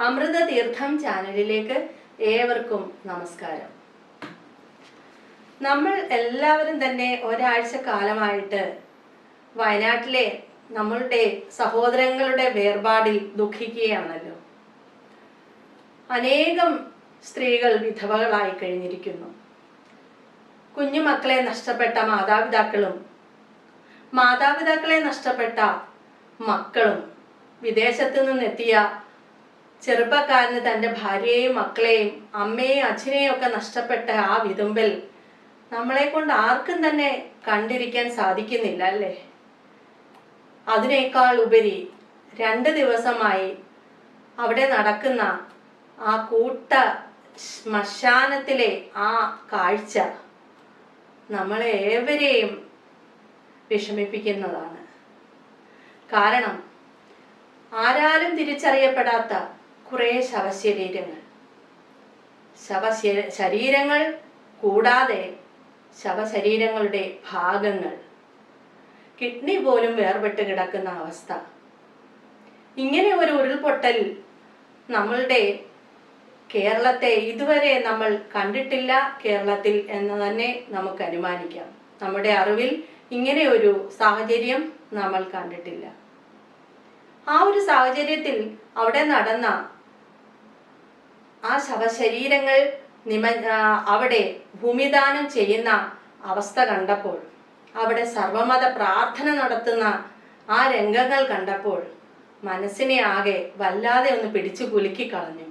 അമൃത തീർത്ഥം ചാനലിലേക്ക് ഏവർക്കും നമസ്കാരം. നമ്മൾ എല്ലാവരും തന്നെ ഒരാഴ്ച കാലമായിട്ട് വയനാട്ടിലെ നമ്മളുടെ സഹോദരങ്ങളുടെ വേർപാടിൽ ദുഃഖിക്കുകയാണല്ലോ. അനേകം സ്ത്രീകൾ വിധവകളായി കഴിഞ്ഞിരിക്കുന്നു. കുഞ്ഞുമക്കളെ നഷ്ടപ്പെട്ട മാതാപിതാക്കളും മാതാപിതാക്കളെ നഷ്ടപ്പെട്ട മക്കളും വിദേശത്തു നിന്നെത്തിയ ചെറുപ്പക്കാരന് തന്റെ ഭാര്യയെയും മക്കളെയും അമ്മയെയും അച്ഛനെയും ഒക്കെ നഷ്ടപ്പെട്ട ആ വിതുമ്പൽ നമ്മളെ കൊണ്ട് ആർക്കും തന്നെ കണ്ടിരിക്കാൻ സാധിക്കുന്നില്ല അല്ലേ? അതിനേക്കാൾ ഉപരി രണ്ട് ദിവസമായി അവിടെ നടക്കുന്ന ആ കൂട്ട ശ്മശാനത്തിലെ ആ കാഴ്ച നമ്മളെ ഏവരെയും വിഷമിപ്പിക്കുന്നതാണ്. കാരണം ആരാലും തിരിച്ചറിയപ്പെടാത്ത കുറേ ശവശരീരങ്ങൾ. ശവശ ശരീരങ്ങൾ കൂടാതെ ശവശരീരങ്ങളുടെ ഭാഗങ്ങൾ. കിഡ്നി പോലും വേർപെട്ട് കിടക്കുന്ന അവസ്ഥ. ഇങ്ങനെ ഒരു ഉരുൾപൊട്ടൽ നമ്മളുടെ കേരളത്തെ ഇതുവരെ നമ്മൾ കണ്ടിട്ടില്ല കേരളത്തിൽ എന്ന് തന്നെ നമുക്ക് അനുമാനിക്കാം. നമ്മുടെ അറിവിൽ ഇങ്ങനെ ഒരു സാഹചര്യം നമ്മൾ കണ്ടിട്ടില്ല. ആ ഒരു സാഹചര്യത്തിൽ അവിടെ നടന്ന ആ ശവശരീരങ്ങൾ നിമ അവിടെ ഭൂമിദാനം ചെയ്യുന്ന അവസ്ഥ കണ്ടപ്പോൾ അവിടെ സർവമത പ്രാർത്ഥന നടത്തുന്ന ആ രംഗങ്ങൾ കണ്ടപ്പോൾ മനസ്സിനെ ആകെ വല്ലാതെ ഒന്ന് പിടിച്ചു കുലുക്കി കളഞ്ഞു.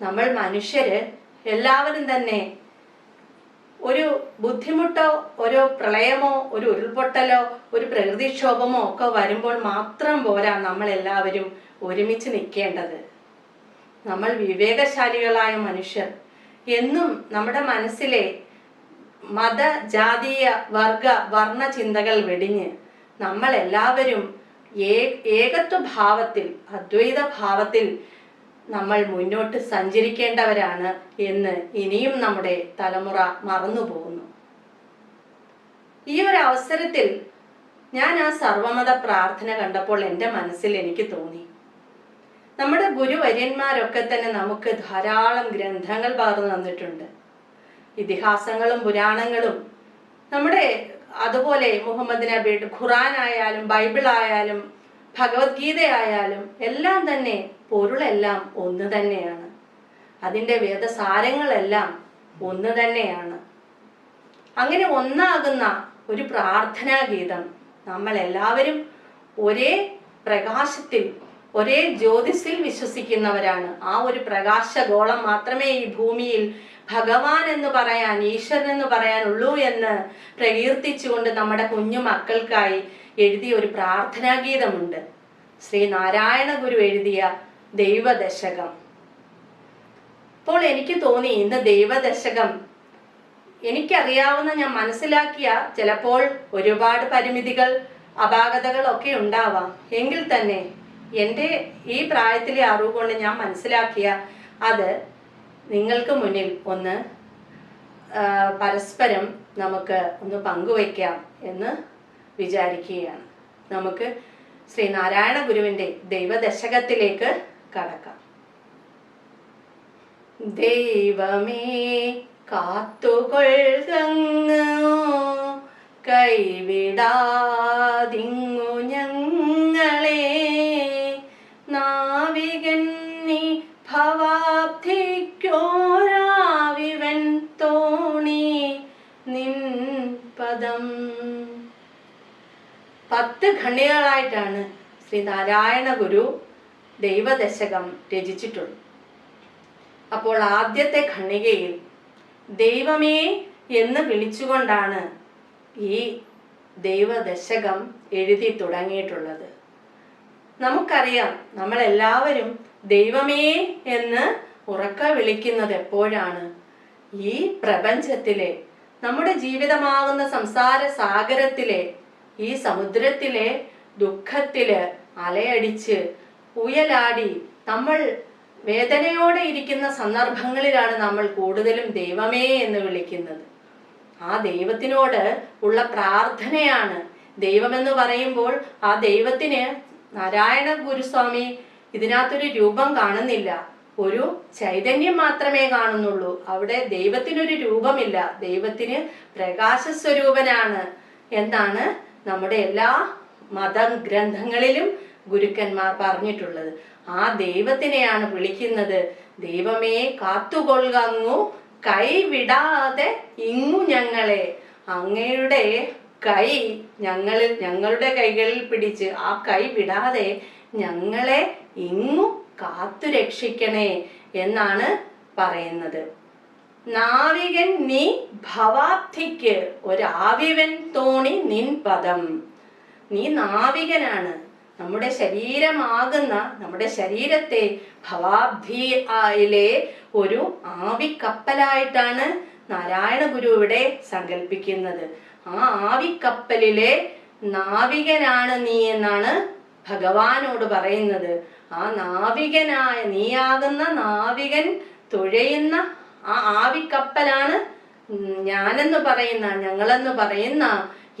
നമ്മൾ മനുഷ്യര് എല്ലാവരും തന്നെ ഒരു ബുദ്ധിമുട്ടോ ഒരു പ്രളയമോ ഒരു ഉരുൾപൊട്ടലോ ഒരു പ്രകൃതിക്ഷോഭമോ ഒക്കെ വരുമ്പോൾ മാത്രം പോരാ നമ്മൾ എല്ലാവരും ഒരുമിച്ച് നിൽക്കേണ്ടത് നമ്മൾ വിവേകശാലികളായ മനുഷ്യർ എന്നും നമ്മുടെ മനസ്സിലെ മത ജാതീയ വർഗ വർണ ചിന്തകൾ വെടിഞ്ഞ് നമ്മൾ എല്ലാവരും ഏകത്വ ഭാവത്തിൽ അദ്വൈത ഭാവത്തിൽ നമ്മൾ മുന്നോട്ട് സഞ്ചരിക്കേണ്ടവരാണ് എന്ന് ഇനിയും നമ്മുടെ തലമുറ മറന്നു പോകുന്നു ഈ ഒരു അവസരത്തിൽ ഞാൻ ആ സർവമത പ്രാർത്ഥന കണ്ടപ്പോൾ എന്റെ മനസ്സിൽ എനിക്ക് തോന്നി. നമ്മുടെ ഗുരുവര്യന്മാരൊക്കെ തന്നെ നമുക്ക് ധാരാളം ഗ്രന്ഥങ്ങൾ പകർന്നു തന്നിട്ടുണ്ട്. ഇതിഹാസങ്ങളും പുരാണങ്ങളും. നമ്മുടെ അതുപോലെ മുഹമ്മദ് നബിയുടെ ഖുറാൻ ആയാലും ബൈബിൾ ആയാലും ഭഗവത്ഗീത ആയാലും എല്ലാം തന്നെ പൊരുളെല്ലാം ഒന്ന് തന്നെയാണ്. അതിന്റെ വേദസാരങ്ങളെല്ലാം ഒന്ന് തന്നെയാണ്. അങ്ങനെ ഒന്നാകുന്ന ഒരു പ്രാർത്ഥനാ ഗീതം നമ്മൾ എല്ലാവരും ഒരേ പ്രകാശത്തിൽ ഒരേ ജ്യോതിസിൽ വിശ്വസിക്കുന്നവരാണ്. ആ ഒരു പ്രകാശഗോളം മാത്രമേ ഈ ഭൂമിയിൽ ഭഗവാൻ എന്ന് പറയാൻ ഈശ്വരൻ എന്ന് പറയാനുള്ളൂ എന്ന് പ്രകീർത്തിച്ചുകൊണ്ട് നമ്മുടെ കുഞ്ഞു മക്കൾക്കായി എഴുതിയ ഒരു പ്രാർത്ഥനാ ഗീതമുണ്ട് ശ്രീ നാരായണ ഗുരു എഴുതിയ ദൈവദശകം. അപ്പോൾ എനിക്ക് തോന്നി ഇന്ന് ദൈവദശകം എനിക്കറിയാവുന്ന ഞാൻ മനസ്സിലാക്കിയ ചിലപ്പോൾ ഒരുപാട് പരിമിതികൾ അപാകതകളൊക്കെ ഉണ്ടാവാം. എങ്കിൽ തന്നെ എന്റെ ഈ പ്രായത്തിലെ അറിവ് കൊണ്ട് ഞാൻ മനസ്സിലാക്കിയ അത് നിങ്ങൾക്ക് മുന്നിൽ ഒന്ന് പരസ്പരം നമുക്ക് ഒന്ന് പങ്കുവയ്ക്കാം എന്ന് വിചാരിക്കുകയാണ്. നമുക്ക് ശ്രീ നാരായണ ഗുരുവിന്റെ ദൈവദശകത്തിലേക്ക് കടക്കാം. ദൈവമേ കാത്തുകൊള്ളുന്നു. കൈവിടാതിങ്ങു ഞങ്ങളെ. ഭവാബ്ധിക്കോരാവിവൻ തോണി നിൻ പദം. പത്ത് ഖണ്ണികളായിട്ടാണ് ശ്രീ നാരായണ ഗുരു ദൈവദശകം രചിച്ചിട്ടുള്ളത്. അപ്പോൾ ആദ്യത്തെ ഖണ്ഡികയിൽ ദൈവമേ എന്ന് വിളിച്ചുകൊണ്ടാണ് ഈ ദൈവദശകം എഴുതി തുടങ്ങിയിട്ടുള്ളത്. നമുക്കറിയാം നമ്മളെല്ലാവരും ദൈവമേ എന്ന് ഉറക്ക വിളിക്കുന്നത് എപ്പോഴാണ് ഈ പ്രപഞ്ചത്തിലെ നമ്മുടെ ജീവിതമാകുന്ന സംസാര സാഗരത്തിലെ ഈ സമുദ്രത്തിലെ ദുഃഖത്തിൽ അലയടിച്ച് ഉയലാടി നമ്മൾ വേദനയോടെ ഇരിക്കുന്ന സന്ദർഭങ്ങളിലാണ് നമ്മൾ കൂടുതലും ദൈവമേ എന്ന് വിളിക്കുന്നത്. ആ ദൈവത്തിനോട് ഉള്ള പ്രാർത്ഥനയാണ്. ദൈവമെന്ന് പറയുമ്പോൾ ആ ദൈവത്തിന് നാരായണ ഗുരുസ്വാമി ഇതിനകത്തൊരു രൂപം കാണുന്നില്ല. ഒരു ചൈതന്യം മാത്രമേ കാണുന്നുള്ളൂ. അവിടെ ദൈവത്തിനൊരു രൂപമില്ല. ദൈവത്തിന് പ്രകാശസ്വരൂപനാണ് എന്നാണ് നമ്മുടെ എല്ലാ മത ഗ്രന്ഥങ്ങളിലും ഗുരുക്കന്മാർ പറഞ്ഞിട്ടുള്ളത്. ആ ദൈവത്തിനെയാണ് വിളിക്കുന്നത്. ദൈവമേ കാത്തുകൊള്ളുകങ്ങു കൈവിടാതെ ഇങ്ങു ഞങ്ങളെ. അങ്ങയുടെ കൈ ഞങ്ങളിൽ ഞങ്ങളുടെ കൈകളിൽ പിടിച്ച് ആ കൈ വിടാതെ ഞങ്ങളെ ഇങ്ങു കാത്തു രക്ഷിക്കണേ എന്നാണ് പറയുന്നത്. നാവികൻ നീ ഭവാബ്ധിക്ക് ഒരാവിവൻ തോണി നിൻ പദം. നീ നാവികനാണ്. നമ്മുടെ ശരീരമാകുന്ന നമ്മുടെ ശരീരത്തെ ഭവാബ്ധിയിലെ ഒരു ആവിക്കപ്പലായിട്ടാണ് നാരായണ ഗുരു ഇവിടെ സങ്കല്പിക്കുന്നത് ആ ആവിക്കപ്പലിലെ നാവികനാണ് നീ എന്നാണ് ഭഗവാനോട് പറയുന്നത് ആ നാവികനായ നീയാകുന്ന നാവികൻ തുഴയുന്ന ആ ആവിക്കപ്പലാണ് ഞാനെന്ന് പറയുന്ന ഞങ്ങളെന്ന് പറയുന്ന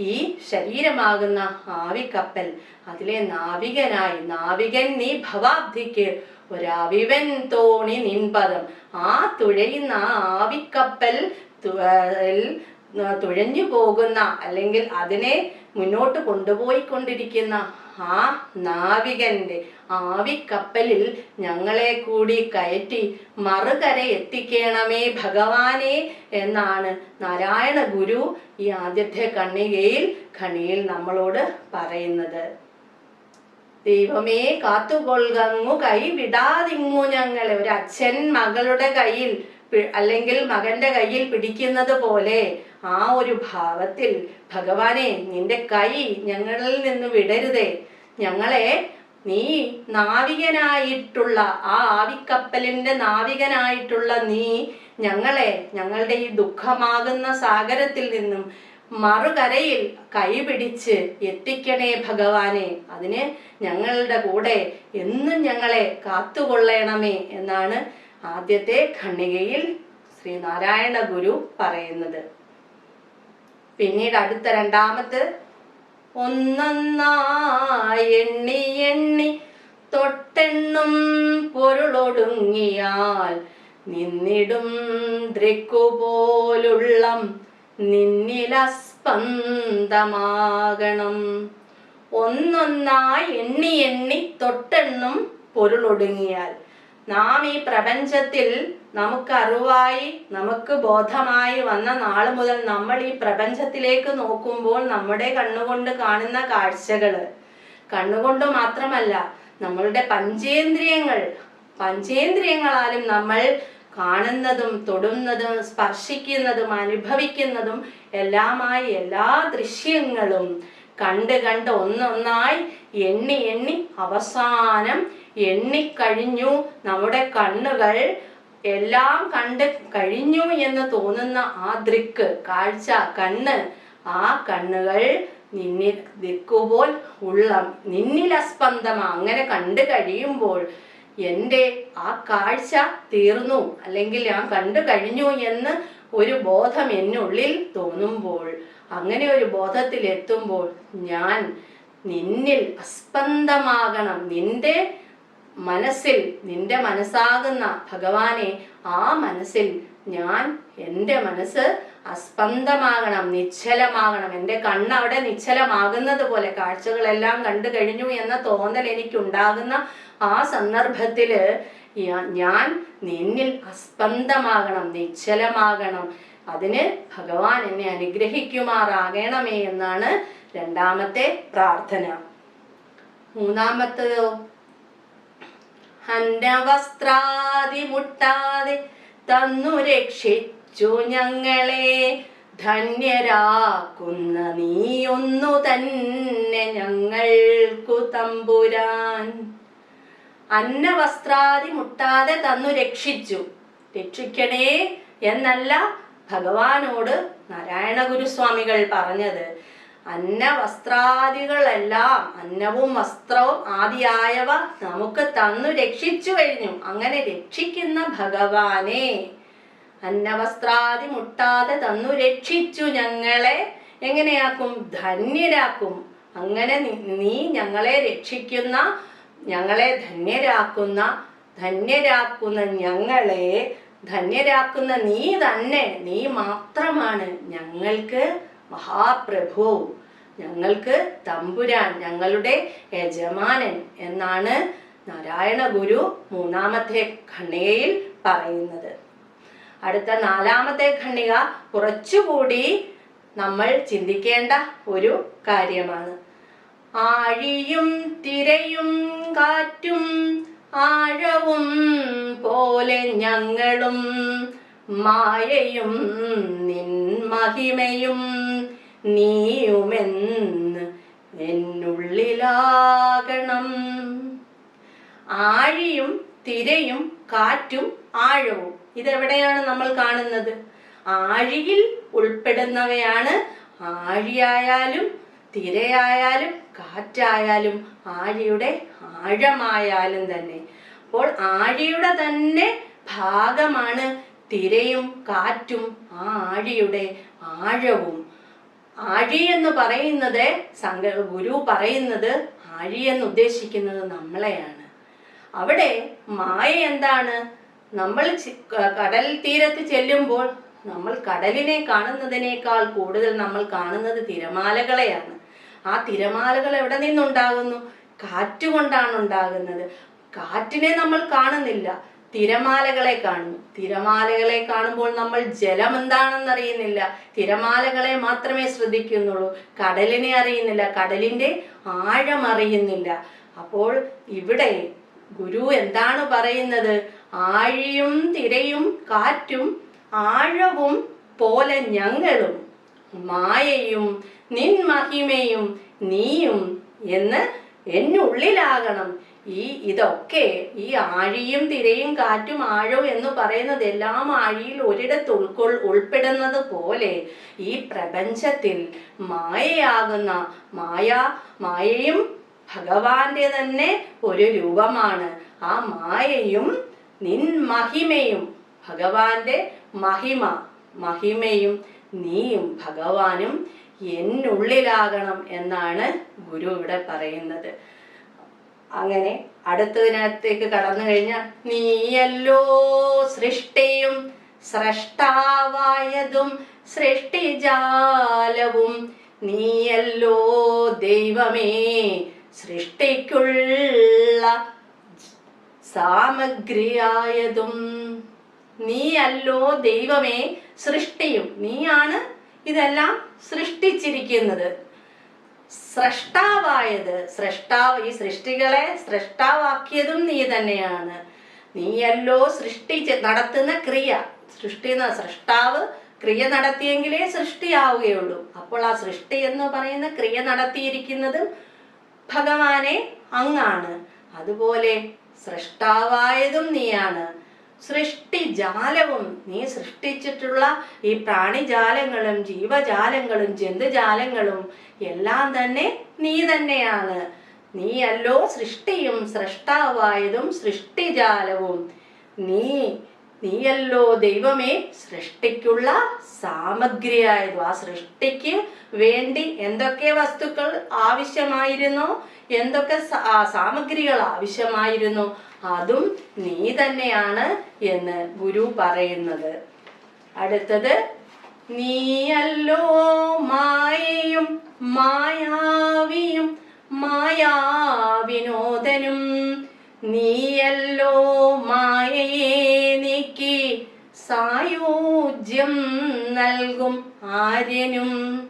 ഈ ശരീരമാകുന്ന ആവിക്കപ്പൽ. അതിലെ നാവികനായി നാവികൻ നീ ഭവാബ്ധിക്ക് ഒരവിവൻ തോണി നിൻപദം ആ തുഴയുന്ന ആ ആവിക്കപ്പൽ തുഴഞ്ഞു പോകുന്ന അല്ലെങ്കിൽ അതിനെ മുന്നോട്ട് കൊണ്ടുപോയിക്കൊണ്ടിരിക്കുന്ന ആ നാവികന്റെ ആവിക്കപ്പലിൽ ഞങ്ങളെ കൂടി കയറ്റി മറുകര എത്തിക്കണമേ ഭഗവാനെ എന്നാണ് നാരായണ ഗുരു ഈ ആദ്യത്തെ കണ്ണികയിൽ ഖണിയിൽ നമ്മളോട് പറയുന്നത്. ദൈവമേ കാത്തുകൊള്ളു കൈ വിടാതിങ്ങു ഞങ്ങളെ. ഒരു അച്ഛൻ മകളുടെ കയ്യിൽ അല്ലെങ്കിൽ മകന്റെ കയ്യിൽ പിടിക്കുന്നത് പോലെ ആ ഒരു ഭാവത്തിൽ ഭഗവാനെ നിന്റെ കൈ ഞങ്ങളിൽ നിന്ന് വിടരുതേ. ഞങ്ങളെ നീ നാവികനായിട്ടുള്ള ആ ആവിക്കപ്പലിന്റെ നാവികനായിട്ടുള്ള നീ ഞങ്ങളെ ഞങ്ങളുടെ ഈ ദുഃഖമാകുന്ന സാഗരത്തിൽ നിന്നും മറുകരയിൽ കൈപിടിച്ച് എത്തിക്കണേ ഭഗവാനെ. അതിന് ഞങ്ങളുടെ കൂടെ എന്നും ഞങ്ങളെ കാത്തുകൊള്ളണമേ എന്നാണ് ആദ്യത്തെ ഖണ്ഡികയിൽ ശ്രീനാരായണ ഗുരു പറയുന്നത്. പിന്നീട് അടുത്ത രണ്ടാമത്തെ എണ്ണി എണ്ണി തൊട്ടെണ്ണും പൊരുളൊടുങ്ങിയാൽ നിന്നിടും ദൃക്കുപോലുള്ളം നിന്നിലസ്പന്ദമാകണം. ഒന്നൊന്നായി എണ്ണി എണ്ണി തൊട്ടെണ്ണും പൊരുളൊടുങ്ങിയാൽ നാം ഈ പ്രപഞ്ചത്തിൽ നമുക്ക് അറിവായി നമുക്ക് ബോധമായി വന്ന നാൾ മുതൽ നമ്മൾ ഈ പ്രപഞ്ചത്തിലേക്ക് നോക്കുമ്പോൾ നമ്മുടെ കണ്ണുകൊണ്ട് കാണുന്ന കാഴ്ചകൾ. കണ്ണുകൊണ്ട് മാത്രമല്ല നമ്മളുടെ പഞ്ചേന്ദ്രിയങ്ങൾ പഞ്ചേന്ദ്രിയങ്ങളാലും നമ്മൾ കാണുന്നതും തൊടുന്നതും സ്പർശിക്കുന്നതും അനുഭവിക്കുന്നതും എല്ലാമായി എല്ലാ ദൃശ്യങ്ങളും കണ്ട് കണ്ട് ഒന്നൊന്നായി എണ്ണി എണ്ണി അവസാനം എണ്ണിക്കഴിഞ്ഞു. നമ്മുടെ കണ്ണുകൾ എല്ലാം കണ്ട് കഴിഞ്ഞു എന്ന് തോന്നുന്ന ആ ദൃക്ക് കാഴ്ച കണ്ണ് ആ കണ്ണുകൾ നിന്നിൽ ദിക്കുപോൽ ഉള്ള നിന്നിലസ്പന്ദമാ അങ്ങനെ കണ്ടു കഴിയുമ്പോൾ എന്റെ ആ കാഴ്ച തീർന്നു. അല്ലെങ്കിൽ ഞാൻ കണ്ടു കഴിഞ്ഞു എന്ന് ഒരു ബോധം എന്നുള്ളിൽ തോന്നുമ്പോൾ അങ്ങനെ ഒരു ബോധത്തിൽ എത്തുമ്പോൾ ഞാൻ നിന്നിൽ അസ്പന്ദമാകണം. നിന്റെ മനസ്സിൽ നിന്റെ മനസ്സാകുന്ന ഭഗവാനെ ആ മനസ്സിൽ ഞാൻ എന്റെ മനസ്സ് അസ്പന്ദമാകണം നിശ്ചലമാകണം. എന്റെ കണ്ണ് അവിടെ നിശ്ചലമാകുന്നത് പോലെ കാഴ്ചകളെല്ലാം കണ്ടു കഴിഞ്ഞു എന്ന തോന്നൽ എനിക്കുണ്ടാകുന്ന ആ സന്ദർഭത്തിൽ ഞാൻ നിന്നിൽ അസ്പന്ദമാകണം നിശ്ചലമാകണം. അതിന് ഭഗവാൻ എന്നെ അനുഗ്രഹിക്കുമാറാകണമേ എന്നാണ് രണ്ടാമത്തെ പ്രാർത്ഥന. മൂന്നാമത്തതോ? അന്നവസ്ത്രാദി മുട്ടാതെ തന്നു രക്ഷിച്ചു ഞങ്ങളെ. ധന്യരാക്കുന്ന നീയൊന്നു തന്നെ ഞങ്ങൾക്കു തമ്പുരാൻ. അന്നവസ്ത്രാദി മുട്ടാതെ തന്നു രക്ഷിച്ചു. രക്ഷിക്കണേ എന്നല്ല ഭഗവാനോട് നാരായണ ഗുരുസ്വാമികൾ പറഞ്ഞത്. അന്നവസ്ത്രാദികളെല്ലാം അന്നവും വസ്ത്രവും ആദിയായവ നമുക്ക് തന്നു രക്ഷിച്ചു കഴിഞ്ഞു. അങ്ങനെ രക്ഷിക്കുന്ന ഭഗവാനെ അന്നവസ്ത്രാദി മുട്ടാതെ തന്നു രക്ഷിച്ചു ഞങ്ങളെ. എങ്ങനെയാക്കും? ധന്യരാക്കും. അങ്ങനെ നീ ഞങ്ങളെ രക്ഷിക്കുന്ന ഞങ്ങളെ ധന്യരാക്കുന്ന ധന്യരാക്കുന്ന ഞങ്ങളെ ധന്യരാക്കുന്ന നീ തന്നെ. നീ മാത്രമാണ് ഞങ്ങൾക്ക് മഹാപ്രഭു. ഞങ്ങൾക്ക് തമ്പുരാൻ ഞങ്ങളുടെ യജമാനൻ എന്നാണ് നാരായണ ഗുരു മൂന്നാമത്തെ ഖണ്ണികയിൽ പറയുന്നത്. അടുത്ത നാലാമത്തെ ഖണ്ണിക കുറച്ചുകൂടി നമ്മൾ ചിന്തിക്കേണ്ട ഒരു കാര്യമാണ്. ആഴിയും തിരയും കാറ്റും ആഴവും പോലെ ഞങ്ങളും മായയും നിൻ മഹിമയും നീയുമെന്ന് എന്നുള്ളിലാകണം. ആഴിയും തിരയും കാറ്റും ആഴവും ഇതെവിടെയാണ് നമ്മൾ കാണുന്നത്? ആഴിയിൽ ഉൾപ്പെടുന്നവയാണ് ആഴിയായാലും തിരയായാലും കാറ്റായാലും ആഴിയുടെ ആഴമായാലും തന്നെ. അപ്പോൾ ആഴിയുടെ തന്നെ ഭാഗമാണ് തിരയും കാറ്റും ആ ആഴിയുടെ ആഴവും. ആഴി എന്ന് പറയുന്നത് സംഘ ഗുരു പറയുന്നത് ആഴി എന്ന് ഉദ്ദേശിക്കുന്നത് നമ്മളെയാണ്. അവിടെ മായ എന്താണ്? നമ്മൾ കടൽ തീരത്ത് ചെല്ലുമ്പോൾ നമ്മൾ കടലിനെ കാണുന്നതിനേക്കാൾ കൂടുതൽ നമ്മൾ കാണുന്നത് തിരമാലകളെയാണ്. ആ തിരമാലകൾ എവിടെ നിന്നുണ്ടാകുന്നു? കാറ്റുകൊണ്ടാണ് ഉണ്ടാകുന്നത്. കാറ്റിനെ നമ്മൾ കാണുന്നില്ല. തിരമാലകളെ കാണുന്നു തിരമാലകളെ കാണുമ്പോൾ നമ്മൾ ജലം എന്താണെന്ന് അറിയുന്നില്ല തിരമാലകളെ മാത്രമേ ശ്രദ്ധിക്കുന്നുള്ളൂ. കടലിനെ അറിയുന്നില്ല. കടലിന്റെ ആഴം അറിയുന്നില്ല. അപ്പോൾ ഇവിടെ ഗുരു എന്താണ് പറയുന്നത്? ആഴിയും തിരയും കാറ്റും ആഴവും പോലെ ഞങ്ങളും മായയും നിൻ മഹിമയും നീയും എന്ന് എന്നുള്ളിലാകണം. ഈ ഇതൊക്കെ ഈ ആഴിയും തിരയും കാറ്റും ആഴവും എന്ന് പറയുന്നത് എല്ലാം ആഴിയിൽ ഒരിടത്ത് ഉൾക്കൊൾ ഉൾപ്പെടുന്നത് പോലെ ഈ പ്രപഞ്ചത്തിൽ മായയാകുന്ന മായ മായയും ഭഗവാന്റെ തന്നെ ഒരു രൂപമാണ്. ആ മായയും നിൻ മഹിമയും ഭഗവാന്റെ മഹിമ മഹിമയും നീയും ഭഗവാനും എന്നുള്ളിലാകണം എന്നാണ് ഗുരു ഇവിടെ പറയുന്നത്. അങ്ങനെ അടുത്തതിനകത്തേക്ക് കടന്നു കഴിഞ്ഞാൽ നീയല്ലോ സൃഷ്ടിയും സ്രഷ്ടാവായതും സൃഷ്ടിജാലവും. നീയല്ലോ ദൈവമേ സൃഷ്ടിക്കുള്ള സാമഗ്രിയായതും. നീയല്ലോ ദൈവമേ സൃഷ്ടിയും. നീയാണ് ഇതെല്ലാം സൃഷ്ടിച്ചിരിക്കുന്നത്. സ്രഷ്ടാവായത് സ്രഷ്ടാവ് ഈ സൃഷ്ടികളെ സ്രഷ്ടാവാക്കിയതും നീ തന്നെയാണ്. നീയല്ലോ സൃഷ്ടി നടത്തുന്ന ക്രിയ. സൃഷ്ടി സൃഷ്ടാവ് ക്രിയ നടത്തിയെങ്കിലേ സൃഷ്ടിയാവുകയുള്ളൂ. അപ്പോൾ ആ സൃഷ്ടി എന്ന് പറയുന്ന ക്രിയ നടത്തിയിരിക്കുന്നതും ഭഗവാനെ അങ്ങാണ്. അതുപോലെ സൃഷ്ടാവായതും നീയാണ്. സൃഷ്ടിജാലവും നീ സൃഷ്ടിച്ചിട്ടുള്ള ഈ പ്രാണിജാലങ്ങളും ജീവജാലങ്ങളും ജന്തുജാലങ്ങളും എല്ലാം തന്നെ നീ തന്നെയാണ്. നീയല്ലോ സൃഷ്ടിയും സൃഷ്ടാവായതും സൃഷ്ടിജാലവും. നീ നീയല്ലോ ദൈവമേ സൃഷ്ടിക്കുള്ള സാമഗ്രിയായതും. ആ സൃഷ്ടിക്ക് വേണ്ടി എന്തൊക്കെ വസ്തുക്കൾ ആവശ്യമായിരുന്നു? എന്തൊക്കെ സാമഗ്രികൾ ആവശ്യമായിരുന്നു? അതും നീ തന്നെയാണ് എന്ന് ഗുരു പറയുന്നത്. അടുത്തത് നീയല്ലോ മായയും മായാവിയും മായാവിനോദനും. നീയല്ലോ മായയെ നീക്കി സായോജ്യം നൽകും ആര്യനും.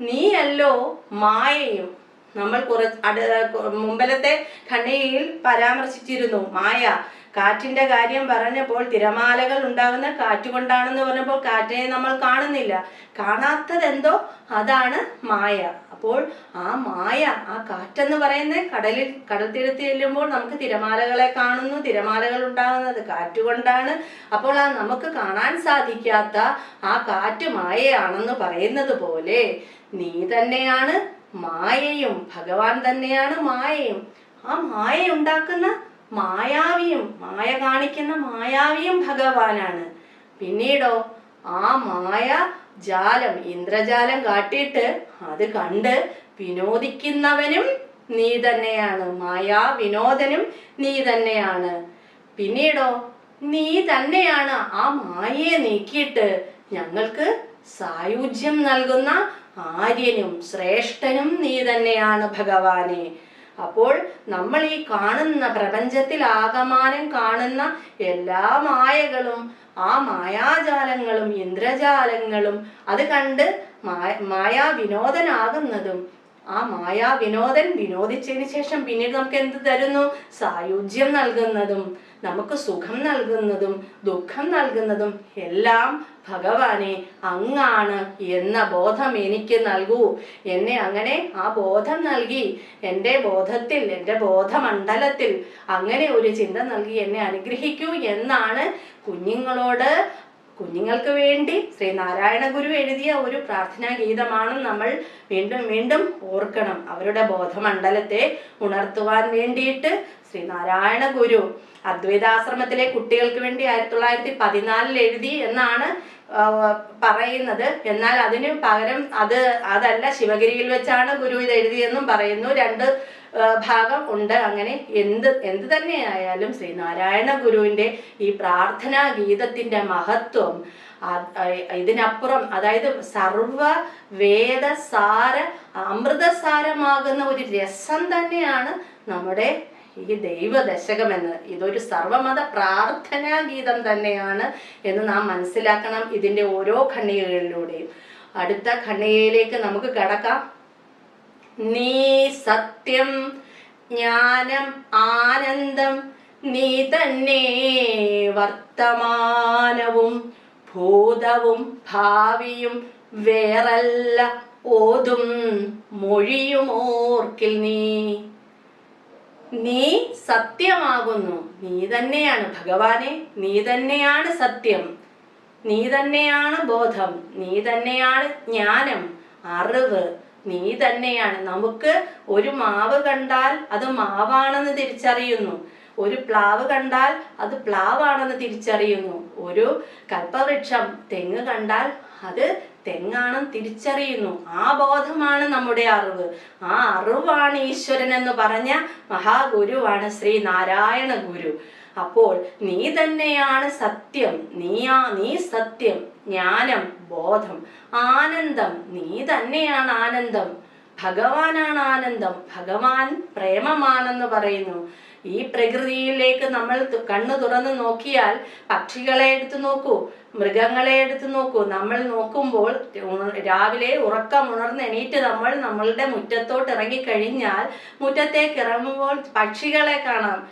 നീയല്ലോ മായയും നമ്മൾ കുറ മുമ്പലത്തെ ഖണ്ഡികയിൽ പരാമർശിച്ചിരുന്നു. മായ കാറ്റിന്റെ കാര്യം പറഞ്ഞപ്പോൾ തിരമാലകൾ ഉണ്ടാകുന്ന കാറ്റ് കൊണ്ടാണെന്ന് പറഞ്ഞപ്പോൾ കാറ്റിനെ നമ്മൾ കാണുന്നില്ല. കാണാത്തത് എന്തോ അതാണ് മായ. അപ്പോൾ ആ മായ ആ കാറ്റെന്ന് പറയുന്നത് കടലിൽ കടൽ തീരത്ത് ചെല്ലുമ്പോൾ നമുക്ക് തിരമാലകളെ കാണുന്നു തിരമാലകൾ ഉണ്ടാകുന്നത് കാറ്റുകൊണ്ടാണ്. അപ്പോൾ ആ നമുക്ക് കാണാൻ സാധിക്കാത്ത ആ കാറ്റ് മായയാണെന്ന് പറയുന്നത് പോലെ നീ തന്നെയാണ് മായയും ഭഗവാൻ തന്നെയാണ് മായയും. ആ മായ ഉണ്ടാക്കുന്ന മായാവിയും മായ കാണിക്കുന്ന മായാവിയും ഭഗവാനാണ്. പിന്നീടോ ആ മായ ജാലം ഇന്ദ്രജാലം കാട്ടിയിട്ട് അത് കണ്ട് വിനോദിക്കുന്നവനും നീ തന്നെയാണ്. മായാ വിനോദനും നീ തന്നെയാണ്. പിന്നീടോ നീ തന്നെയാണ് ആ മായയെ നീക്കിയിട്ട് ഞങ്ങൾക്ക് സായുജ്യം നൽകുന്ന ആര്യനും ശ്രേഷ്ഠനും നീ തന്നെയാണ് ഭഗവാനെ. അപ്പോൾ നമ്മൾ ഈ കാണുന്ന പ്രപഞ്ചത്തിൽ ആകമാനം കാണുന്ന എല്ലാ മായകളും ആ മായാജാലങ്ങളും ഇന്ദ്രജാലങ്ങളും അത് കണ്ട് മായ വിനോദനാകുന്നതും ആ മായാ വിനോദൻ വിനോദിച്ചതിന് ശേഷം പിന്നീട് നമുക്ക് എന്ത് തരുന്നു? സായുജ്യം നൽകുന്നതും നമുക്ക് സുഖം നൽകുന്നതും ദുഃഖം നൽകുന്നതും എല്ലാം ഭഗവാനെ അങ്ങാണ് എന്ന ബോധം എനിക്ക് നൽകൂ. എന്നെ അങ്ങനെ ആ ബോധം നൽകി എന്റെ ബോധത്തിൽ എന്റെ ബോധമണ്ഡലത്തിൽ അങ്ങനെ ഒരു ചിന്ത നൽകി എന്നെ അനുഗ്രഹിക്കൂ എന്നാണ് കുഞ്ഞുങ്ങളോട് കുഞ്ഞുങ്ങൾക്ക് വേണ്ടി ശ്രീനാരായണ ഗുരു എഴുതിയ ഒരു പ്രാർത്ഥനാ ഗീതമാണ് നമ്മൾ വീണ്ടും വീണ്ടും ഓർക്കണം. അവരുടെ ബോധമണ്ഡലത്തെ ഉണർത്തുവാൻ വേണ്ടിയിട്ട് ശ്രീനാരായണ ഗുരു അദ്വൈതാശ്രമത്തിലെ കുട്ടികൾക്ക് വേണ്ടി ആയിരത്തി തൊള്ളായിരത്തി പതിനാലിൽ എഴുതി എന്നാണ് പറയുന്നത്. എന്നാൽ അതിന് പകരം അത് അതല്ല ശിവഗിരിയിൽ വെച്ചാണ് ഗുരു ഇത് എഴുതിയെന്നും പറയുന്നു. രണ്ട് ഭാഗം ഉണ്ട്. അങ്ങനെ എന്ത് എന്ത് തന്നെയായാലും ശ്രീനാരായണ ഗുരുവിന്റെ ഈ പ്രാർത്ഥനാ ഗീതത്തിന്റെ മഹത്വം ഇതിനപ്പുറം അതായത് സർവ വേദസാര അമൃതസാരമാകുന്ന ഒരു രസം തന്നെയാണ് നമ്മുടെ ഈ ദൈവദശകമെന്ന് ഇതൊരു സർവമത പ്രാർത്ഥനാ ഗീതം തന്നെയാണ് എന്ന് നാം മനസ്സിലാക്കണം ഇതിന്റെ ഓരോ ഖണ്ണികളിലൂടെയും അടുത്ത ഖണ്ണികയിലേക്ക് നമുക്ക് കടക്കാം. നീ സത്യം ജ്ഞാനം ആനന്ദം നീ തന്നെ വർത്തമാനവും ഭൂതവും ഭാവിയും വേറല്ല ഓതും മൊഴിയും ഓർക്കിൽ നീ. നീ സത്യമാകുന്നു. നീ തന്നെയാണ് ഭഗവാനെ. നീ തന്നെയാണ് സത്യം. നീ തന്നെയാണ് ബോധം. നീ തന്നെയാണ് ജ്ഞാനം അറിവ് നീ തന്നെയാണ്. നമുക്ക് ഒരു മാവ് കണ്ടാൽ അത് മാവാണെന്ന് തിരിച്ചറിയുന്നു. ഒരു പ്ലാവ് കണ്ടാൽ അത് പ്ലാവാണെന്ന് തിരിച്ചറിയുന്നു. ഒരു കൽപ്പവൃക്ഷം തെങ്ങ് കണ്ടാൽ അത് തെങ്ങാണെന്ന് തിരിച്ചറിയുന്നു. ആ ബോധമാണ് നമ്മുടെ അറിവ്. ആ അറിവാണ് ഈശ്വരൻ എന്ന് പറഞ്ഞ മഹാഗുരുവാണ് ശ്രീ നാരായണ ഗുരു. അപ്പോൾ നീ തന്നെയാണ് സത്യം. നീയാ നീ സത്യം. ജ്ഞാനം ബോധം ആനന്ദം. നീ തന്നെയാണ് ആനന്ദം. ഭഗവാനാണ് ആനന്ദം. ഭഗവാൻ പ്രേമമാണെന്ന് പറയുന്നു. ഈ പ്രകൃതിയിലേക്ക് നമ്മൾ കണ്ണു തുറന്ന് നോക്കിയാൽ പക്ഷികളെ എടുത്തു നോക്കൂ മൃഗങ്ങളെ എടുത്തു നോക്കൂ. നമ്മൾ നോക്കുമ്പോൾ രാവിലെ ഉറക്കം ഉണർന്ന് എണീറ്റ് നമ്മൾ നമ്മളുടെ മുറ്റത്തോട്ട് ഇറങ്ങിക്കഴിഞ്ഞാൽ മുറ്റത്തേക്ക് ഇറങ്ങുമ്പോൾ പക്ഷികളെ കാണാം.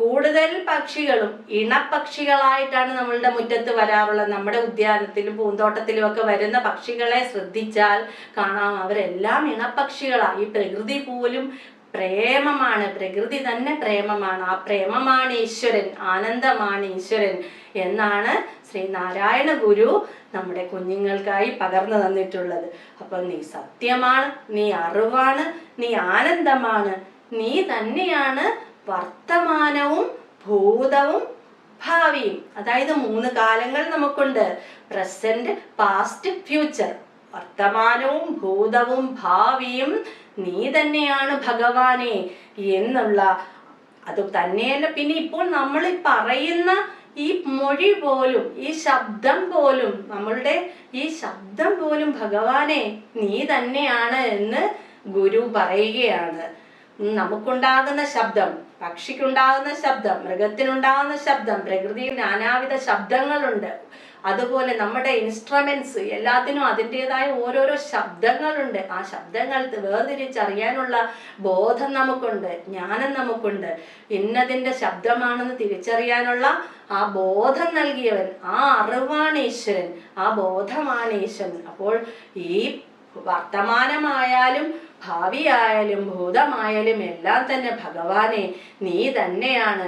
കൂടുതൽ പക്ഷികളും ഇണപ്പക്ഷികളായിട്ടാണ് നമ്മളുടെ മുറ്റത്ത് വരാറുള്ളത്. നമ്മുടെ ഉദ്യാനത്തിലും പൂന്തോട്ടത്തിലും ഒക്കെ വരുന്ന പക്ഷികളെ ശ്രദ്ധിച്ചാൽ കാണാം. അവരെല്ലാം ഇണപ്പക്ഷികളാണ് ഈ പ്രകൃതി പോലും പ്രേമമാണ്. പ്രകൃതി തന്നെ പ്രേമമാണ്. ആ പ്രേമമാണ് ഈശ്വരൻ. ആനന്ദമാണ് ഈശ്വരൻ എന്നാണ് ശ്രീ നാരായണ ഗുരു നമ്മുടെ കുഞ്ഞുങ്ങൾക്കായി പകർന്നു തന്നിട്ടുള്ളത്. അപ്പോൾ നീ സത്യമാണ് നീ അറിവാണ് നീ ആനന്ദമാണ് നീ തന്നെയാണ് വർത്തമാനവും ഭൂതവും ഭാവിയും. അതായത് മൂന്ന് കാലങ്ങൾ നമുക്കുണ്ട്. പ്രസന്റ് പാസ്റ്റ് ഫ്യൂച്ചർ വർത്തമാനവും ഭൂതവും ഭാവിയും നീ തന്നെയാണ് ഭഗവാനെ എന്നുള്ള അത് തന്നെയല്ല. പിന്നെ ഇപ്പോൾ നമ്മൾ പറയുന്ന ഈ മൊഴി പോലും ഈ ശബ്ദം പോലും നമ്മളുടെ ഈ ശബ്ദം പോലും ഭഗവാനെ നീ തന്നെയാണ് എന്ന് ഗുരു പറയുകയാണ്. നമുക്കുണ്ടാകുന്ന ശബ്ദം പക്ഷിക്കുണ്ടാകുന്ന ശബ്ദം മൃഗത്തിനുണ്ടാകുന്ന ശബ്ദം പ്രകൃതിയിൽ നാനാവിധ ശബ്ദങ്ങളുണ്ട്. അതുപോലെ നമ്മുടെ ഇൻസ്ട്രുമെന്റ്സ് എല്ലാത്തിനും അതിന്റെതായ ഓരോരോ ശബ്ദങ്ങളുണ്ട്. ആ ശബ്ദങ്ങൾ വേർതിരിച്ചറിയാനുള്ള ബോധം നമുക്കുണ്ട് ജ്ഞാനം നമുക്കുണ്ട്. ഇന്നതിന്റെ ശബ്ദമാണെന്ന് തിരിച്ചറിയാനുള്ള ആ ബോധം നൽകിയവൻ ആ അറിവാണ് ഈശ്വരൻ ആ ബോധമാണ് ഈശ്വരൻ. അപ്പോൾ ഈ വർത്തമാനമായാലും ഭാവിയായാലും ഭൂതമായാലും എല്ലാം തന്നെ ഭഗവാനെ നീ തന്നെയാണ്.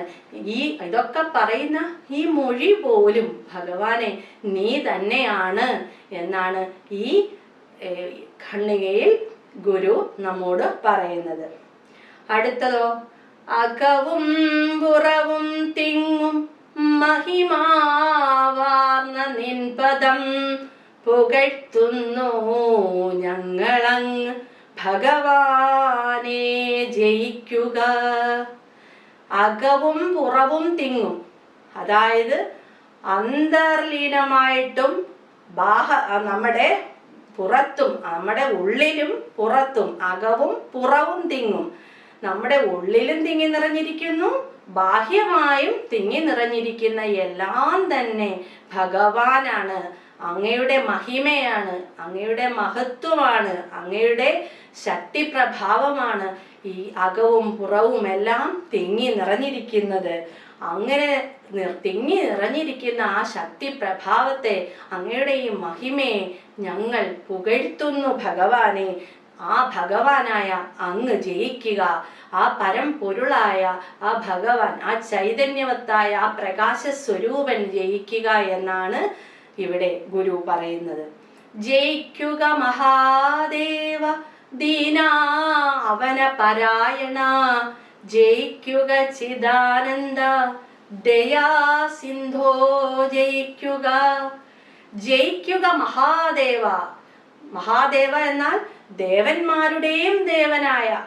ഈ ഇതൊക്കെ പറയുന്ന ഈ മൊഴി പോലും ഭഗവാനെ നീ തന്നെയാണ് എന്നാണ് ഈ ഖണ്ണികയിൽ ഗുരു നമ്മോട് പറയുന്നത്. അടുത്തതോ? അകവും പുറവും തിങ്ങും മഹിമാവാർന്ന നിൻപദം പുകഴ്ത്തുന്നു ഞങ്ങളങ്ങ്. ഭഗവാനേ ജയിക്കുക. അകവും പുറവും തിങ്ങും. അതായത് അന്തർലീനമായിട്ടും ബാഹ നമ്മുടെ പുറത്തും നമ്മുടെ ഉള്ളിലും പുറത്തും അകവും പുറവും തിങ്ങും. നമ്മുടെ ഉള്ളിലും തിങ്ങി നിറഞ്ഞിരിക്കുന്നു ബാഹ്യമായും തിങ്ങി നിറഞ്ഞിരിക്കുന്ന എല്ലാം തന്നെ ഭഗവാനാണ്. അങ്ങയുടെ മഹിമയാണ് അങ്ങയുടെ മഹത്വമാണ് അങ്ങയുടെ ശക്തി പ്രഭാവമാണ് ഈ അകവും പുറവും എല്ലാം തിങ്ങി നിറഞ്ഞിരിക്കുന്നത്. അങ്ങനെ തിങ്ങി നിറഞ്ഞിരിക്കുന്ന ആ ശക്തി പ്രഭാവത്തെ അങ്ങയുടെ ഈ മഹിമയെ ഞങ്ങൾ പുകഴ്ത്തുന്നു ഭഗവാനെ. ആ ഭഗവാനായ അങ്ങ് ജയിക്കുക. ആ പരംപൊരുളായ ആ ഭഗവാൻ ആ ചൈതന്യവത്തായ ആ പ്രകാശ സ്വരൂപൻ ജയിക്കുക എന്നാണ് ഇവിടെ ഗുരു പറയുന്നത്. ജയിക്കുക മഹാദേവ ദീന അവന പരായണ ജയിക്കുക ചിദാനന്ദ ദയാ സിന്ധോ ജയിക്കുക. ജയിക്കുക മഹാദേവ. മഹാദേവ എന്നാൽ ദേവന്മാരുടെയും ദേവനായ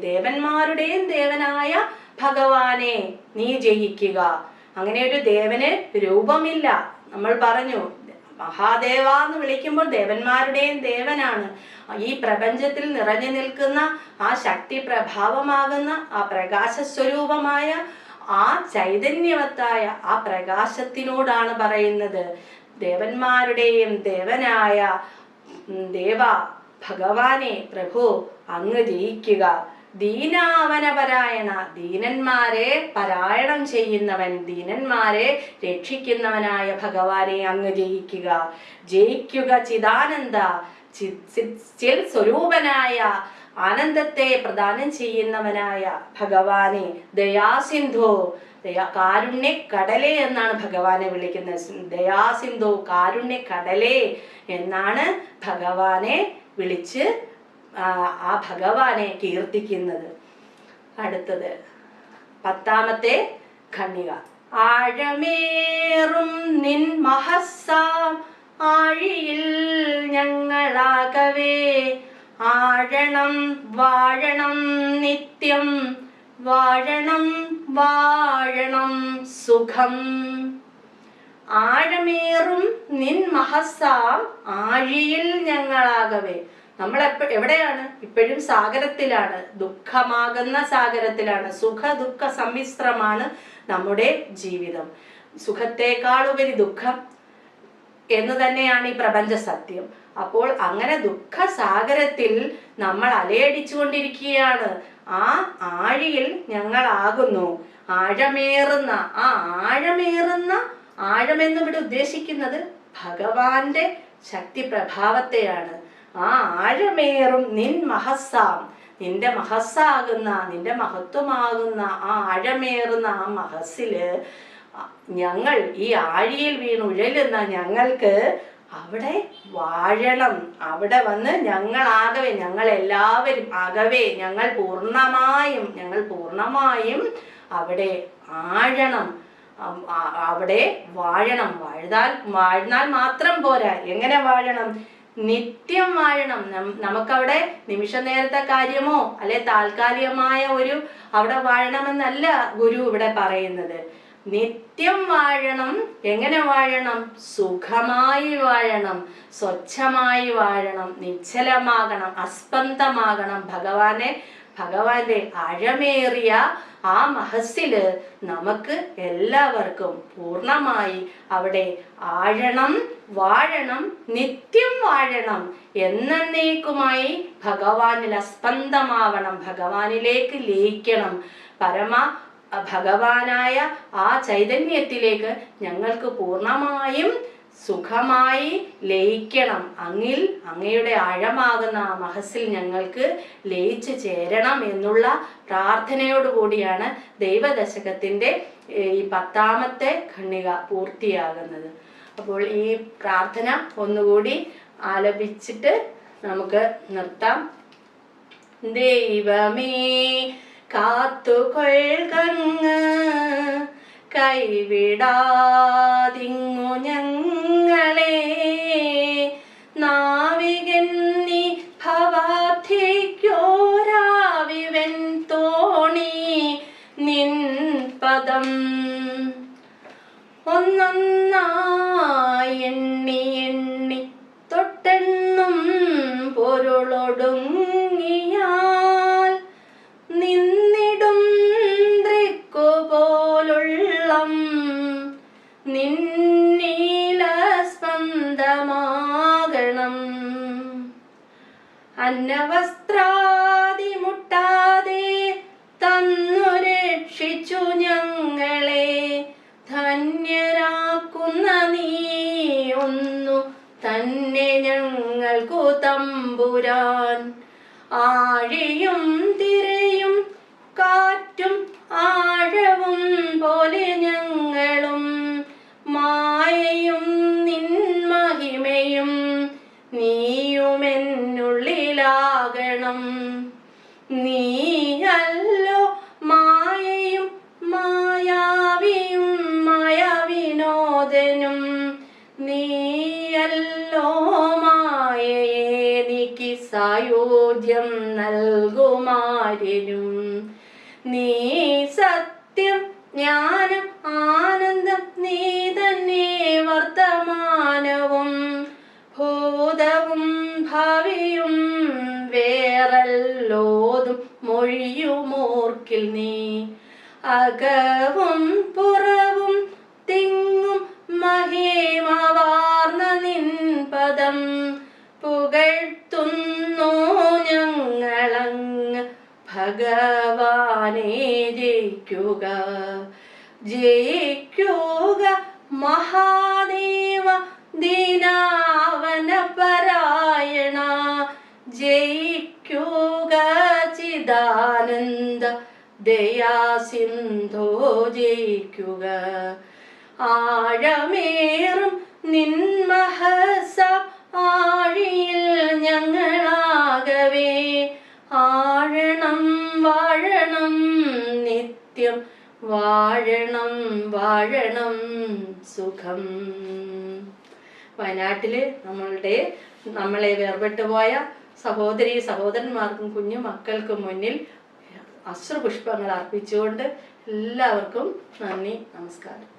ദേവന്മാരുടെയും ദേവനായ ഭഗവാനെ നീ ജയിക്കുക. അങ്ങനെ ഒരു ദേവന് രൂപമില്ല. നമ്മൾ പറഞ്ഞു മഹാദേവ എന്ന് വിളിക്കുമ്പോൾ ദേവന്മാരുടെയും ദേവനാണ്. ഈ പ്രപഞ്ചത്തിൽ നിറഞ്ഞു നിൽക്കുന്ന ആ ശക്തി പ്രഭാവമാകുന്ന ആ പ്രകാശ സ്വരൂപമായ ആ ചൈതന്യവത്തായ ആ പ്രകാശത്തിനോടാണ് പറയുന്നത്. ദേവന്മാരുടെയും ദേവനായ ദേവ ഭഗവാനെ പ്രഭു അങ്ങ് ജയിക്കുക. ദീനാവനപരായണ ദീനന്മാരെ പരായണം ചെയ്യുന്നവൻ ദീനന്മാരെ രക്ഷിക്കുന്നവനായ ഭഗവാനെ അങ്ങ് ജയിക്കുക. ജയിക്കുക ചിദാനന്ദ ചിൽ സ്വരൂപനായ ആനന്ദത്തെ പ്രദാനം ചെയ്യുന്നവനായ ഭഗവാനെ. ദയാസിന്ധോ ദയാ കാരുണ്യ കടലേ എന്നാണ് ഭഗവാനെ വിളിക്കുന്നത്. ദയാസിന്ധു കാരുണ്യ കടലേ എന്നാണ് ഭഗവാനെ വിളിച്ച് ആ ഭഗവാനെ കീർത്തിക്കുന്നത്. അടുത്തത് പത്താമത്തെ ഖണ്ണിക ആഴമേറും നിൻ മഹസ്സാം ആഴിയിൽ ഞങ്ങളാകവേ. ആഴണം വാഴണം നിത്യം വാഴണം വാഴണം സുഖം. ആഴമേറും നിൻ മഹസ്സാം ആഴിയിൽ ഞങ്ങളാകവേ. നമ്മൾ എവിടെയാണ്? ഇപ്പോഴും സാഗരത്തിലാണ്. ദുഃഖമാകുന്ന സാഗരത്തിലാണ്. സുഖ ദുഃഖ സമ്മിശ്രമാണ് നമ്മുടെ ജീവിതം. സുഖത്തേക്കാൾ ഉപരി ദുഃഖം എന്ന് തന്നെയാണ് ഈ പ്രപഞ്ച സത്യം. അപ്പോൾ അങ്ങനെ ദുഃഖ സാഗരത്തിൽ നമ്മൾ അലയടിച്ചുകൊണ്ടിരിക്കുകയാണ്. ആ ആഴിയിൽ ഞങ്ങളാകുന്നു. ആഴമേറുന്ന ആ ആഴമേറുന്ന ആഴമെന്ന് ഇവിടെ ഉദ്ദേശിക്കുന്നത് ഭഗവാന്റെ ശക്തി പ്രഭാവത്തെയാണ് ആ ആഴമേറും നിൻ മഹസ്സാം. നിന്റെ മഹസ്സാകുന്ന നിന്റെ മഹത്വമാകുന്ന ആ ആഴമേറുന്ന ആ മഹസ്സിൽ ഞങ്ങൾ ഈ ആഴിയിൽ വീണ് ഉഴലുന്ന ഞങ്ങൾക്ക് അവിടെ വാഴണം. അവിടെ വന്ന് ഞങ്ങളാകവേ ഞങ്ങൾ എല്ലാവരും ആകവേ. ഞങ്ങൾ പൂർണമായും ഞങ്ങൾ പൂർണമായും അവിടെ ആഴണം. അവിടെ വാഴണം. വാഴ്ന്നാൽ വാഴ്ന്നാൽ മാത്രം പോരാ. എങ്ങനെ വാഴണം? നിത്യം വാഴണം. നമുക്കവിടെ നിമിഷ നേരത്തെ കാര്യമോ അല്ലെ താൽക്കാലികമായ ഒരു അവിടെ വാഴണമെന്നല്ല ഗുരു ഇവിടെ പറയുന്നത്. നിത്യം വാഴണം. എങ്ങനെ വാഴണം? സുഖമായി വാഴണം. സ്വച്ഛമായി വാഴണം. നിശ്ചലമാകണം. അസ്പന്ദമാകണം ഭഗവാനെ ഭഗവാന്റെ അഴമേറിയ ആ മഹസ്സിൽ നമുക്ക് എല്ലാവർക്കും പൂർണമായി അവിടെ ആഴണം വാഴണം നിത്യം വാഴണം. എന്നേക്കുമായി ഭഗവാനിൽ അസ്പന്ദമാവണം ഭഗവാനിലേക്ക് ലയിക്കണം. പരമ ഭഗവാനായ ആ ചൈതന്യത്തിലേക്ക് ഞങ്ങൾക്ക് പൂർണമായും സുഖമായി ലയിക്കണം. അങ്ങിൽ അങ്ങയുടെ ആഴമാകുന്ന ആ മഹസിൽ ഞങ്ങൾക്ക് ലയിച്ചു ചേരണം എന്നുള്ള പ്രാർത്ഥനയോടുകൂടിയാണ് ദൈവദശകത്തിന്റെ ഈ പത്താമത്തെ ഖണ്ണിക പൂർത്തിയാകുന്നത്. അപ്പോൾ ഈ പ്രാർത്ഥന ഒന്നുകൂടി ആലപിച്ചിട്ട് നമുക്ക് നിർത്താം. ദൈവമേ കാത്തുകൊൾകങ്ങ് കൈവിടാതിങ്ങു ഞങ്ങളെ. നാവികൻ നീ ഭവാധിക്കോരാവിവൻ തോണി. നിൻ പദം ഭഗവാനെ ജയിക്കുക. ജയിക്കുക മഹാദേവ ദീനാവന പരായണ ജയിക്കുക ചിദാനന്ദ ദയാസിന്ധോ ജയിക്കുക. ആഴമേറും നിന്മഹസ ആഴിയിൽ ഞങ്ങളാകവേ. ആഴണം വാഴണം നിത്യം വാഴണം വാഴണം സുഖം. വയനാട്ടിൽ നമ്മളുടെ നമ്മളെ വേർപെട്ടു പോയ സഹോദരി സഹോദരന്മാർക്കും കുഞ്ഞു മക്കൾക്കും മുന്നിൽ അശ്രുപുഷ്പങ്ങൾ അർപ്പിച്ചുകൊണ്ട് എല്ലാവർക്കും നന്ദി നമസ്കാരം.